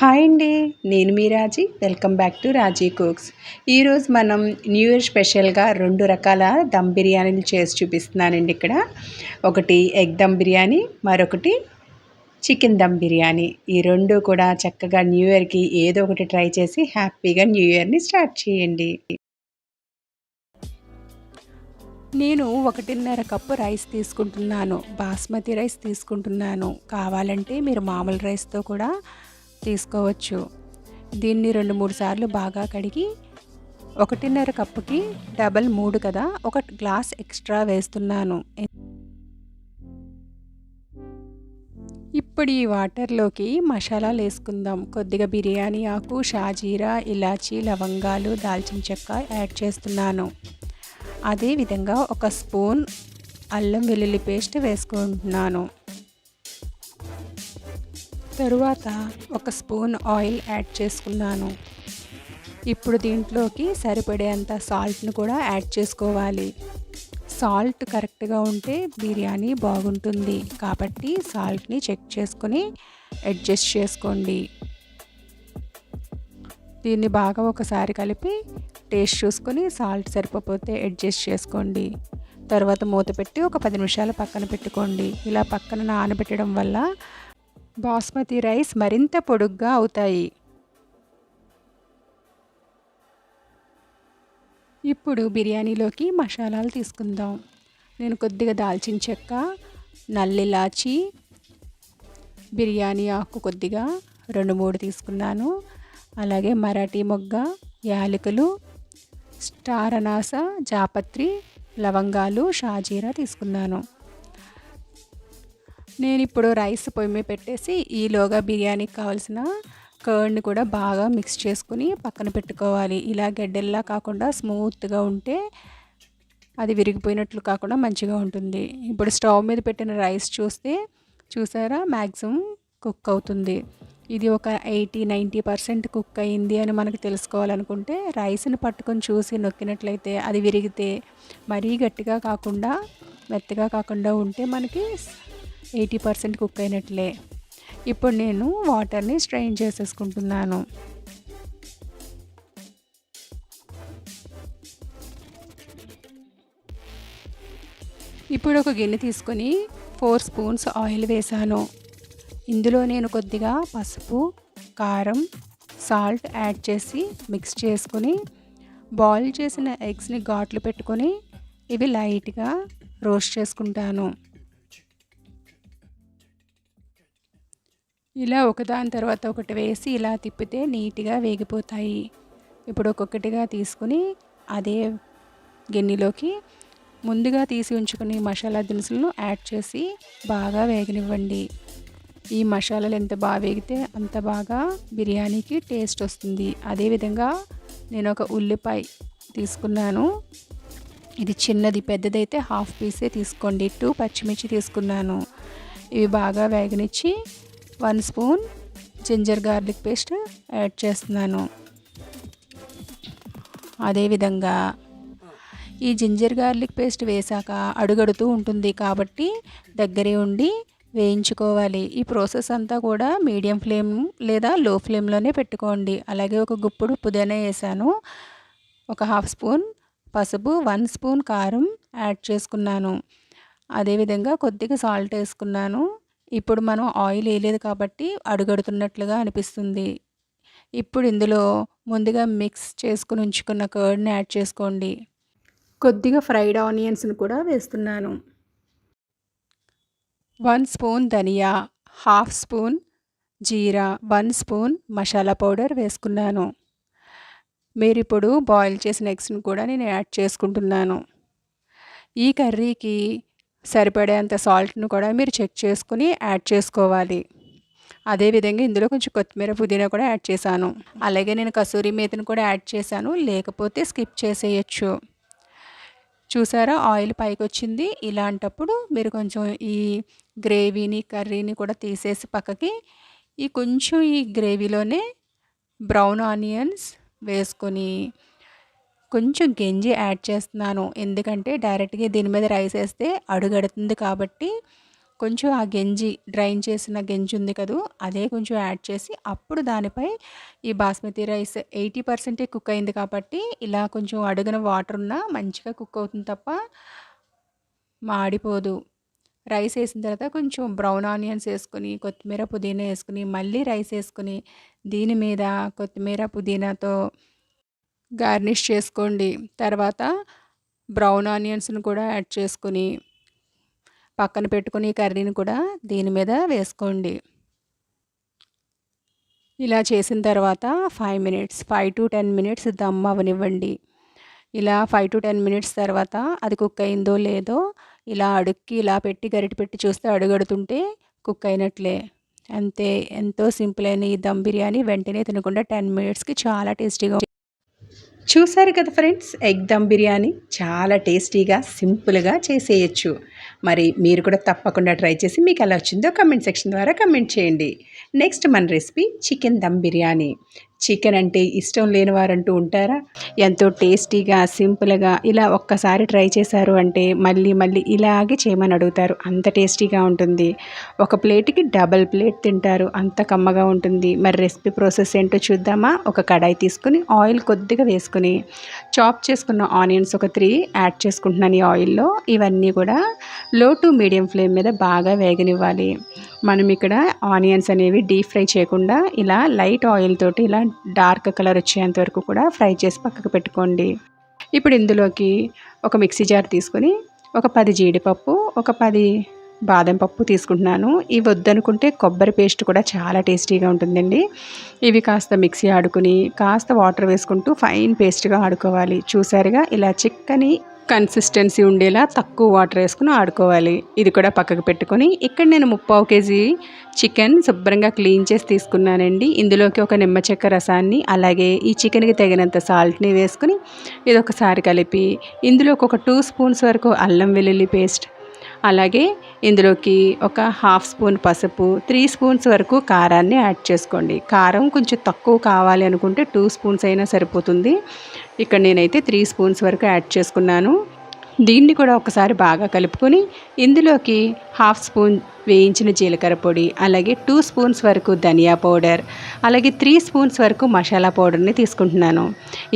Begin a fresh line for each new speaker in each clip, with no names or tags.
Hi అండి నేను మీ Raji. Welcome back to Raji cooks. ఈరోజు మనం న్యూ ఇయర్ స్పెషల్గా రెండు రకాల దమ్ బిర్యానీలు చేసి చూపిస్తున్నానండి ఇక్కడ. ఒకటి ఎగ్ దమ్ బిర్యానీ మరొకటి చికెన్ దమ్ బిర్యానీ. ఈ రెండు కూడా చక్కగా న్యూ ఇయర్కి ఏదో ఒకటి ట్రై చేసి హ్యాపీగా న్యూ ఇయర్ని స్టార్ట్ చేయండి. నేను ఒకటిన్నర కప్పు రైస్ తీసుకుంటున్నాను. బాస్మతి రైస్ తీసుకుంటున్నాను. కావాలంటే మీరు మామూలు రైస్తో కూడా తీసుకోవచ్చు. దీన్ని రెండు మూడు సార్లు బాగా కడిగి ఒకటిన్నర కప్పుకి డబల్ మూడు కదా ఒక గ్లాస్ ఎక్స్ట్రా వేస్తున్నాను. ఇప్పుడు ఈ వాటర్లోకి మసాలాలు వేసుకుందాం. కొద్దిగా బిర్యానీ ఆకు షాజీరా ఇలాచీ లవంగాలు దాల్చిన చెక్క యాడ్ చేస్తున్నాను. అదేవిధంగా ఒక స్పూన్ అల్లం వెల్లుల్లి పేస్ట్ వేసుకుంటున్నాను. తరువాత ఒక స్పూన్ ఆయిల్ యాడ్ చేసుకున్నాను. ఇప్పుడు దీంట్లోకి సరిపడేంత సాల్ట్ను కూడా యాడ్ చేసుకోవాలి. సాల్ట్ కరెక్ట్గా ఉంటే బిర్యానీ బాగుంటుంది. కాబట్టి సాల్ట్ని చెక్ చేసుకొని అడ్జస్ట్ చేసుకోండి. దీన్ని బాగా ఒకసారి కలిపి టేస్ట్ చూసుకొని సాల్ట్ సరిపోతే అడ్జస్ట్ చేసుకోండి. తర్వాత మూత పెట్టి ఒక పది నిమిషాలు పక్కన పెట్టుకోండి. ఇలా పక్కన నానబెట్టడం వల్ల బాస్మతి రైస్ మరింత పొడుగ్గా అవుతాయి. ఇప్పుడు బిర్యానీలోకి మసాలాలు తీసుకుందాం. నేను కొద్దిగా దాల్చిన చెక్క నల్లిలాచి బిర్యానీ ఆకు కొద్దిగా రెండు మూడు తీసుకున్నాను. అలాగే మరాఠీ మొగ్గ యాలకులు స్టార్ అనాస జాపత్రి లవంగాలు షాజీరా తీసుకున్నాను. నేను ఇప్పుడు రైస్ పొయ్యి మీద పెట్టేసి ఈలోగా బిర్యానీకి కావాల్సిన కర్డ్ని కూడా బాగా మిక్స్ చేసుకుని పక్కన పెట్టుకోవాలి. ఇలా గడ్డెల్లా కాకుండా స్మూత్గా ఉంటే అది విరిగిపోయినట్లు కాకుండా మంచిగా ఉంటుంది. ఇప్పుడు స్టవ్ మీద పెట్టిన రైస్ చూస్తే చూసారా? మ్యాక్సిమం కుక్ అవుతుంది. ఇది ఒక ఎయిటీ నైంటీ పర్సెంట్ కుక్ అయింది అని మనకు తెలుసుకోవాలనుకుంటే రైస్ని పట్టుకొని చూసి నొక్కినట్లయితే అది విరిగితే మరీ గట్టిగా కాకుండా మెత్తగా కాకుండా ఉంటే మనకి ఎయిటీ పర్సెంట్ కుక్ అయినట్లే ఇప్పుడు నేను వాటర్ని స్ట్రెయిన్ చేసేసుకుంటున్నాను. ఇప్పుడు ఒక గిన్నె తీసుకొని ఫోర్ స్పూన్స్ ఆయిల్ వేసాను. ఇందులో నేను కొద్దిగా పసుపు కారం సాల్ట్ యాడ్ చేసి మిక్స్ చేసుకొని బాయిల్ చేసిన ఎగ్స్ని ఘాట్లు పెట్టుకొని ఇవి లైట్గా రోస్ట్ చేసుకుంటాను. ఇలా ఒకదాని తర్వాత ఒకటి వేసి ఇలా తిప్పితే నీట్గా వేగిపోతాయి. ఇప్పుడు ఒక్కొక్కటిగా తీసుకుని అదే గిన్నెలోకి ముందుగా తీసి ఉంచుకుని మసాలా దినుసులను యాడ్ చేసి బాగా వేగనివ్వండి. ఈ మసాలాలు ఎంత బాగా వేగితే అంత బాగా బిర్యానీకి టేస్ట్ వస్తుంది. అదేవిధంగా నేను ఒక ఉల్లిపాయ తీసుకున్నాను. ఇది చిన్నది పెద్దదైతే హాఫ్ పీసే తీసుకోండి. టూ పచ్చిమిర్చి తీసుకున్నాను. ఇవి బాగా వేగనిచ్చి one spoon ginger garlic paste add చేస్తున్నాను. అదేవిధంగా ఈ జింజర్ గార్లిక్ పేస్ట్ వేశాక అడుగడుతూ ఉంటుంది కాబట్టి దగ్గరే ఉండి వేయించుకోవాలి. ఈ ప్రాసెస్ అంతా కూడా మీడియం ఫ్లేమ్ లేదా లో ఫ్లేమ్లోనే పెట్టుకోండి. అలాగే ఒక గుప్పుడు పుదీనా వేసాను. ఒక హాఫ్ స్పూన్ పసుపు వన్ స్పూన్ కారం యాడ్ చేసుకున్నాను. అదేవిధంగా కొద్దిగా సాల్ట్ వేసుకున్నాను. ఇప్పుడు మనం ఆయిల్ వేయలేదు కాబట్టి అడుగడుతున్నట్లుగా అనిపిస్తుంది. ఇప్పుడు ఇందులో ముందుగా మిక్స్ చేసుకుని ఉంచుకున్న కర్డ్ని యాడ్ చేసుకోండి. కొద్దిగా ఫ్రైడ్ ఆనియన్స్ని కూడా వేస్తున్నాను. వన్ స్పూన్ ధనియా హాఫ్ స్పూన్ జీరా వన్ స్పూన్ మసాలా పౌడర్ వేసుకున్నాను. మీరు ఇప్పుడు బాయిల్ చేసిన ఎగ్స్ని కూడా నేను యాడ్ చేసుకుంటున్నాను. ఈ కర్రీకి సరిపడేంత సాల్ట్ను కూడా మీరు చెక్ చేసుకుని యాడ్ చేసుకోవాలి. అదేవిధంగా ఇందులో కొంచెం కొత్తిమీర పుదీనా కూడా యాడ్ చేశాను. అలాగే నేను కసూరి మేతను కూడా యాడ్ చేశాను. లేకపోతే స్కిప్ చేసేయచ్చు. చూసారా? ఆయిల్ పైకి వచ్చింది ఇలాంటప్పుడు మీరు కొంచెం ఈ గ్రేవీని కర్రీని కూడా తీసేసి పక్కకి ఈ కొంచెం ఈ గ్రేవీలోనే బ్రౌన్ ఆనియన్స్ వేసుకొని కొంచెం గెంజి యాడ్ చేస్తున్నాను. ఎందుకంటే డైరెక్ట్గా దీని మీద రైస్ వేస్తే అడుగడుతుంది కాబట్టి కొంచెం ఆ గెంజి డ్రైన్ చేసిన గెంజి ఉంది కదూ అదే కొంచెం యాడ్ చేసి అప్పుడు దానిపై ఈ బాస్మతి రైస్ ఎయిటీ పర్సెంటే కుక్ అయింది కాబట్టి ఇలా కొంచెం అడుగున వాటర్ ఉన్నా మంచిగా కుక్ అవుతుంది తప్ప మాడిపోదు. రైస్ వేసిన తర్వాత కొంచెం బ్రౌన్ ఆనియన్స్ వేసుకుని కొత్తిమీర పుదీనా వేసుకుని మళ్ళీ రైస్ వేసుకుని దీని మీద కొత్తిమీర పుదీనాతో గార్నిష్ చేసుకోండి. తర్వాత బ్రౌన్ ఆనియన్స్ని కూడా యాడ్ చేసుకుని పక్కన పెట్టుకుని కర్రీని కూడా దీని మీద వేసుకోండి. ఇలా చేసిన తర్వాత five minutes five to ten minutes dum అవనివ్వండి. ఇలా ఫైవ్ టు టెన్ మినిట్స్ తర్వాత అది కుక్ అయిందో లేదో ఇలా అడుక్కి ఇలా పెట్టి గరిట పెట్టి చూస్తే అడుగడుతుంటే కుక్ అయినట్లే. అంతే ఎంతో సింపుల్ అయిన ఈ దమ్ బిర్యానీ వెంటనే తినకుండా టెన్ మినిట్స్కి చాలా టేస్టీగా
చూసారు కదా ఫ్రెండ్స్ ఎగ్ దమ్ బిర్యానీ చాలా టేస్టీగా సింపుల్గా చేసేయచ్చు. మరి మీరు కూడా తప్పకుండా ట్రై చేసి మీకు ఎలా వచ్చిందో కమెంట్ సెక్షన్ ద్వారా కమెంట్ చేయండి. నెక్స్ట్ మన recipe chicken dum biryani. Chicken అంటే ఇష్టం లేని వారంటూ ఉంటారా? ఎంతో టేస్టీగా సింపుల్గా ఇలా ఒక్కసారి ట్రై చేశారు అంటే మళ్ళీ మళ్ళీ ఇలాగే చేయమని అడుగుతారు. అంత టేస్టీగా ఉంటుంది. ఒక ప్లేట్కి డబల్ ప్లేట్ తింటారు. అంత కమ్మగా ఉంటుంది. మరి రెసిపీ ప్రాసెస్ ఏంటో చూద్దామా? ఒక కడాయి తీసుకుని ఆయిల్ కొద్దిగా వేసుకుని చాప్ చేసుకున్న ఆనియన్స్ ఒక త్రీ యాడ్ చేసుకుంటున్నాను ఈ ఆయిల్లో. ఇవన్నీ కూడా లో టు మీడియం ఫ్లేమ్ మీద బాగా వేగనివ్వాలి. మనం ఇక్కడ ఆనియన్స్ అనేవి డీప్ ఫ్రై చేయకుండా ఇలా లైట్ ఆయిల్ తోటి ఇలా డార్క్ కలర్ వచ్చేంత వరకు కూడా ఫ్రై చేసి పక్కకు పెట్టుకోండి. ఇప్పుడు ఇందులోకి ఒక మిక్సీ జార్ తీసుకొని ఒక పది జీడిపప్పు ఒక పది బాదం పప్పు తీసుకుంటున్నాను. ఇవి వద్దనుకుంటే కొబ్బరి పేస్ట్ కూడా చాలా టేస్టీగా ఉంటుందండి. ఇవి కాస్త మిక్సీ ఆడుకుని కాస్త వాటర్ వేసుకుంటూ ఫైన్ పేస్ట్గా ఆడుకోవాలి. చూసారుగా? ఇలా చిక్కని కన్సిస్టెన్సీ ఉండేలా తక్కువ వాటర్ వేసుకుని ఆడుకోవాలి. ఇది కూడా పక్కకు పెట్టుకొని ఇక్కడ నేను ముప్పావు కేజీ చికెన్ శుభ్రంగా క్లీన్ చేసి తీసుకున్నానండి. ఇందులోకి ఒక నిమ్మ చెక్క రసాన్ని అలాగే ఈ చికెన్కి తగినంత సాల్ట్ని వేసుకుని ఇది ఒకసారి కలిపి ఇందులోకి ఒక టూ స్పూన్స్ వరకు అల్లం వెల్లుల్లి పేస్ట్ అలాగే ఇందులోకి ఒక హాఫ్ స్పూన్ పసుపు త్రీ స్పూన్స్ వరకు కారాన్ని యాడ్ చేసుకోండి. కారం కొంచెం తక్కువ కావాలి అనుకుంటే టూ స్పూన్స్ అయినా సరిపోతుంది. ఇక్కడ నేనైతే త్రీ స్పూన్స్ వరకు యాడ్ చేసుకున్నాను. దీన్ని కూడా ఒకసారి బాగా కలుపుకొని ఇందులోకి హాఫ్ స్పూన్ వేయించిన జీలకర్ర పొడి అలాగే టూ స్పూన్స్ వరకు ధనియా పౌడర్ అలాగే త్రీ స్పూన్స్ వరకు మసాలా పౌడర్ని తీసుకుంటున్నాను.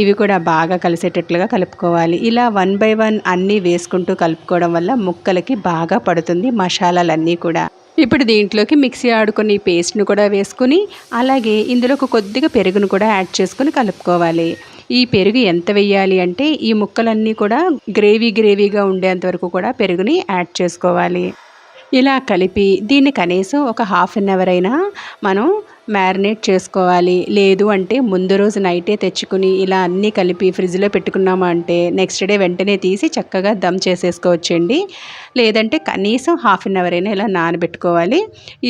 ఇవి కూడా బాగా కలిసేటట్లుగా కలుపుకోవాలి. ఇలా వన్ బై వన్ అన్నీ వేసుకుంటూ కలుపుకోవడం వల్ల ముక్కలకి బాగా పడుతుంది మసాలాలన్నీ కూడా. ఇప్పుడు దీంట్లోకి మిక్సీ ఆడుకుని పేస్ట్ను కూడా వేసుకుని అలాగే ఇందులోకి కొద్దిగా పెరుగును కూడా యాడ్ చేసుకుని కలుపుకోవాలి. ఈ పెరుగు ఎంత వెయ్యాలి అంటే ఈ ముక్కలన్నీ కూడా గ్రేవీ గ్రేవీగా ఉండేంత వరకు కూడా పెరుగుని యాడ్ చేసుకోవాలి. ఇలా కలిపి దీన్ని కనీసం ఒక హాఫ్ అన్ అవర్ అయినా మనం మ్యారినేట్ చేసుకోవాలి. లేదు అంటే ముందు రోజు నైటే తెచ్చుకుని ఇలా అన్నీ కలిపి ఫ్రిడ్జ్లో పెట్టుకున్నాము అంటే నెక్స్ట్ డే వెంటనే తీసి చక్కగా దమ్ చేసేసుకోవచ్చండి. లేదంటే కనీసం హాఫ్ అన్ అవర్ అయినా ఇలా నానబెట్టుకోవాలి.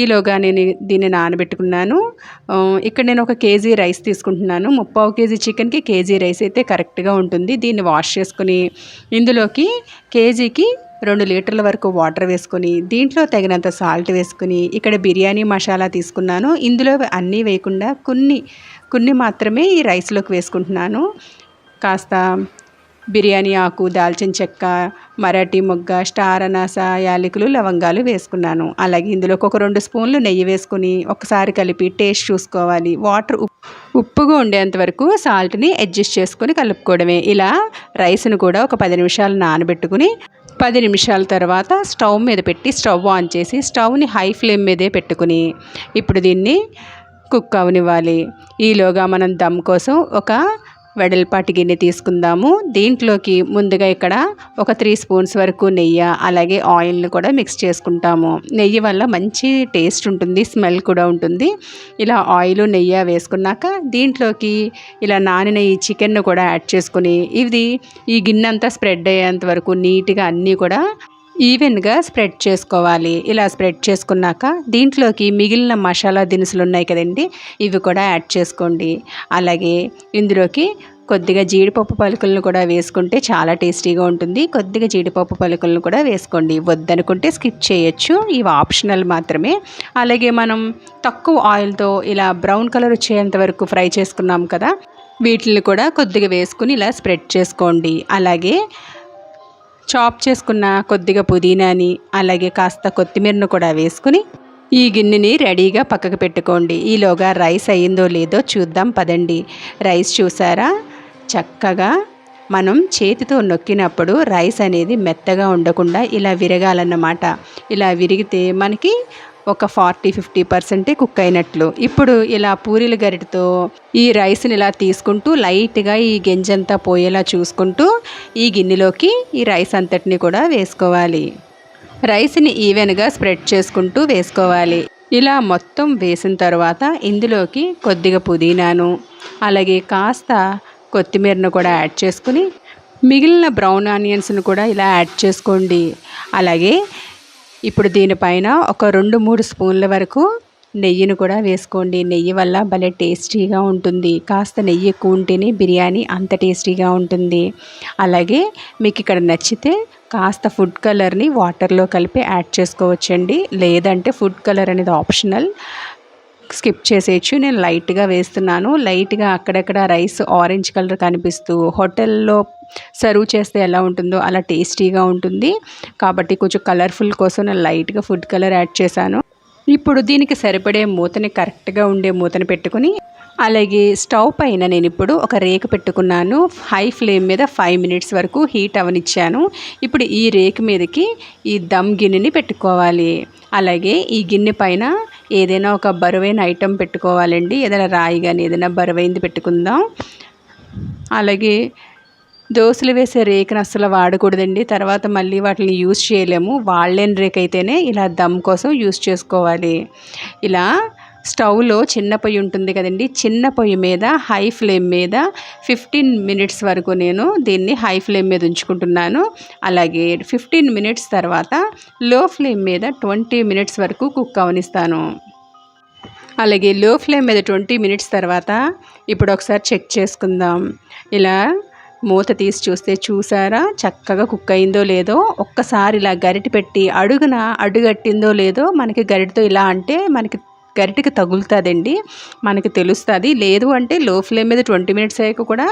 ఈలోగా నేను దీన్ని నానబెట్టుకున్నాను. ఇక్కడ నేను ఒక కేజీ రైస్ తీసుకుంటున్నాను. ముప్పావు కేజీ చికెన్కి కేజీ రైస్ అయితే కరెక్ట్గా ఉంటుంది. దీన్ని వాష్ చేసుకుని ఇందులోకి కేజీకి రెండు లీటర్ల వరకు వాటర్ వేసుకొని దీంట్లో తగినంత సాల్ట్ వేసుకుని ఇక్కడ బిర్యానీ మసాలా తీసుకున్నాను. ఇందులో అన్నీ వేయకుండా కొన్ని కొన్ని మాత్రమే ఈ రైస్లోకి వేసుకుంటున్నాను. కాస్త బిర్యానీ ఆకు దాల్చిన చెక్క మరాఠీ మొగ్గ స్టార్ అనాస యాలకులు లవంగాలు వేసుకున్నాను. అలాగే ఇందులోకి ఒక రెండు స్పూన్లు నెయ్యి వేసుకుని ఒకసారి కలిపి టేస్ట్ చూసుకోవాలి. వాటర్ ఉప్పుగా ఉండేంత వరకు సాల్ట్ని అడ్జస్ట్ చేసుకొని కలుపుకోవడమే. ఇలా రైస్ను కూడా ఒక పది నిమిషాలు నానబెట్టుకుని పది నిమిషాల తర్వాత స్టవ్ మీద పెట్టి స్టవ్ ఆన్ చేసి స్టవ్ని హై ఫ్లేమ్ మీదే పెట్టుకుని ఇప్పుడు దీన్ని కుక్ అవనివ్వాలి. ఈలోగా మనం దమ్ కోసం ఒక వెడల్పాటి గిన్నె తీసుకుందాము. దీంట్లోకి ముందుగా ఇక్కడ ఒక త్రీ స్పూన్స్ వరకు నెయ్యి అలాగే ఆయిల్ని కూడా మిక్స్ చేసుకుంటాము. నెయ్యి వల్ల మంచి టేస్ట్ ఉంటుంది స్మెల్ కూడా ఉంటుంది. ఇలా ఆయిల్ నెయ్యి వేసుకున్నాక దీంట్లోకి ఇలా నానిన ఈ చికెన్ను కూడా యాడ్ చేసుకుని ఇది ఈ గిన్నె అంతా స్ప్రెడ్ అయ్యేంత వరకు నీట్గా అన్నీ కూడా ఈవెన్గా స్ప్రెడ్ చేసుకోవాలి. ఇలా స్ప్రెడ్ చేసుకున్నాక దీంట్లోకి మిగిలిన మసాలా దినుసులు ఉన్నాయి కదండి ఇవి కూడా యాడ్ చేసుకోండి. అలాగే ఇందులోకి కొద్దిగా జీడిపప్పు పలుకులను కూడా వేసుకుంటే చాలా టేస్టీగా ఉంటుంది. కొద్దిగా జీడిపప్పు పలుకులను కూడా వేసుకోండి. వద్దనుకుంటే స్కిప్ చేయొచ్చు. ఇవి ఆప్షనల్ మాత్రమే. అలాగే మనం తక్కువ ఆయిల్తో ఇలా బ్రౌన్ కలర్ వచ్చేంత వరకు ఫ్రై చేసుకున్నాం కదా వీటిని కూడా కొద్దిగా వేసుకుని ఇలా స్ప్రెడ్ చేసుకోండి. అలాగే చాప్ చేసుకున్న కొద్దిగా పుదీనాని అలాగే కాస్త కొత్తిమీరను కూడా వేసుకుని ఈ గిన్నెని రెడీగా పక్కకు పెట్టుకోండి. ఈలోగా రైస్ అయ్యిందో లేదో చూద్దాం పదండి. రైస్ చూసారా? చక్కగా మనం చేతితో నొక్కినప్పుడు రైస్ అనేది మెత్తగా ఉండకుండా ఇలా విరగాలన్నమాట. ఇలా విరిగితే మనకి ఒక ఫార్టీ ఫిఫ్టీ పర్సెంటే కుక్ అయినట్లు. ఇప్పుడు ఇలా పూరీల గరిటతో ఈ రైస్ని ఇలా తీసుకుంటూ లైట్గా ఈ గింజంతా పోయేలా చూసుకుంటూ ఈ గిన్నెలోకి ఈ రైస్ అంతటిని కూడా వేసుకోవాలి. రైస్ని ఈవెన్గా స్ప్రెడ్ చేసుకుంటూ వేసుకోవాలి. ఇలా మొత్తం వేసిన తర్వాత ఇందులోకి కొద్దిగా పుదీనాను అలాగే కాస్త కొత్తిమీరను కూడా యాడ్ చేసుకుని మిగిలిన బ్రౌన్ ఆనియన్స్ను కూడా ఇలా యాడ్ చేసుకోండి. అలాగే ఇప్పుడు దీనిపైన ఒక రెండు మూడు స్పూన్ల వరకు నెయ్యిని కూడా వేసుకోండి. నెయ్యి వల్ల భలే టేస్టీగా ఉంటుంది. కాస్త నెయ్యి ఎక్కువ ఉంటేనే బిర్యానీ అంత టేస్టీగా ఉంటుంది. అలాగే మీకు ఇక్కడ నచ్చితే కాస్త ఫుడ్ కలర్ని వాటర్లో కలిపి యాడ్ చేసుకోవచ్చండి. లేదంటే ఫుడ్ కలర్ అనేది ఆప్షనల్. స్కిప్ చేసేయచ్చు. నేను లైట్గా వేస్తున్నాను. లైట్గా అక్కడక్కడ రైస్ ఆరెంజ్ కలర్ కనిపిస్తూ హోటల్లో సర్వ్ చేస్తే ఎలా ఉంటుందో అలా టేస్టీగా ఉంటుంది. కాబట్టి కొంచెం కలర్ఫుల్ కోసం నేను లైట్గా ఫుడ్ కలర్ యాడ్ చేశాను. ఇప్పుడు దీనికి సరిపడే మూతని కరెక్ట్గా ఉండే మూతని పెట్టుకుని అలాగే స్టవ్ పైన నేను ఇప్పుడు ఒక రేకు పెట్టుకున్నాను. హై ఫ్లేమ్ మీద ఫైవ్ మినిట్స్ వరకు హీట్ అవనిచ్చాను. ఇప్పుడు ఈ రేకు మీదకి ఈ దమ్ గిన్నెని పెట్టుకోవాలి. అలాగే ఈ గిన్నె పైన ఏదైనా ఒక బరువైన ఐటెం పెట్టుకోవాలండి. ఏదైనా రాయి కానీ ఏదైనా బరువైంది పెట్టుకుందాం. అలాగే దోశలు వేసే రేకుని అస్సలు వాడకూడదండి. తర్వాత మళ్ళీ వాటిని యూస్ చేయలేము. వాళ్ళేని రేక్ అయితేనే ఇలా దమ్ కోసం యూస్ చేసుకోవాలి. ఇలా స్టవ్లో చిన్న పొయ్యి ఉంటుంది కదండి చిన్న పొయ్యి మీద హై ఫ్లేమ్ మీద ఫిఫ్టీన్ మినిట్స్ వరకు నేను దీన్ని హై ఫ్లేమ్ మీద ఉంచుకుంటున్నాను. అలాగే ఫిఫ్టీన్ మినిట్స్ తర్వాత లో ఫ్లేమ్ మీద ట్వంటీ మినిట్స్ వరకు కుక్ అవనిస్తాను. అలాగే లో ఫ్లేమ్ మీద ట్వంటీ మినిట్స్ తర్వాత ఇప్పుడు ఒకసారి చెక్ చేసుకుందాం. ఇలా మూత తీసి చూస్తే చూసారా చక్కగా కుక్ అయిందో లేదో ఒక్కసారి ఇలా గరిటె పెట్టి అడుగున అడుగట్టిందో లేదో మనకి గరిటతో ఇలా అంటే మనకి గరిటకి తగులుతుందండి. మనకి తెలుస్తుంది. లేదు అంటే లో ఫ్లేమ్ మీద ట్వంటీ మినిట్స్ అయ్యాక కూడా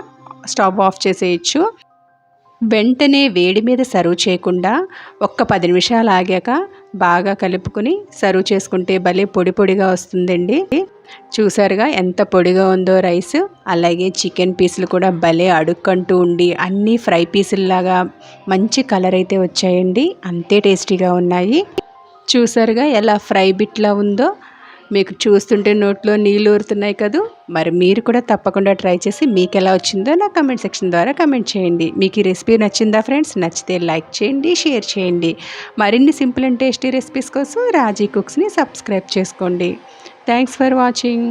స్టవ్ ఆఫ్ చేసేయచ్చు. వెంటనే వేడి మీద సర్వ్ చేయకుండా ఒక్క పది నిమిషాలు ఆగాక బాగా కలుపుకొని సర్వ్ చేసుకుంటే భలే పొడి పొడిగా వస్తుందండి. చూసారుగా ఎంత పొడిగా ఉందో రైస్. అలాగే చికెన్ పీసులు కూడా భలే అడుక్కంటూ ఉండి అన్నీ ఫ్రై పీసుల్లాగా మంచి కలర్ అయితే వచ్చాయండి. అంతే టేస్టీగా ఉన్నాయి. చూసారుగా ఎలా ఫ్రై బిట్లా ఉందో. మీకు చూస్తుంటే నోట్లో నీళ్ళు ఊరుతున్నాయి కదూ? మరి మీరు కూడా తప్పకుండా ట్రై చేసి మీకు ఎలా వచ్చిందో నా కమెంట్ సెక్షన్ ద్వారా కమెంట్ చేయండి. మీకు ఈ రెసిపీ నచ్చిందా ఫ్రెండ్స్? నచ్చితే లైక్ చేయండి షేర్ చేయండి. మరిన్ని సింపుల్ అండ్ టేస్టీ రెసిపీస్ కోసం రాజీ కుక్స్ని సబ్స్క్రైబ్ చేసుకోండి. Thanks for watching.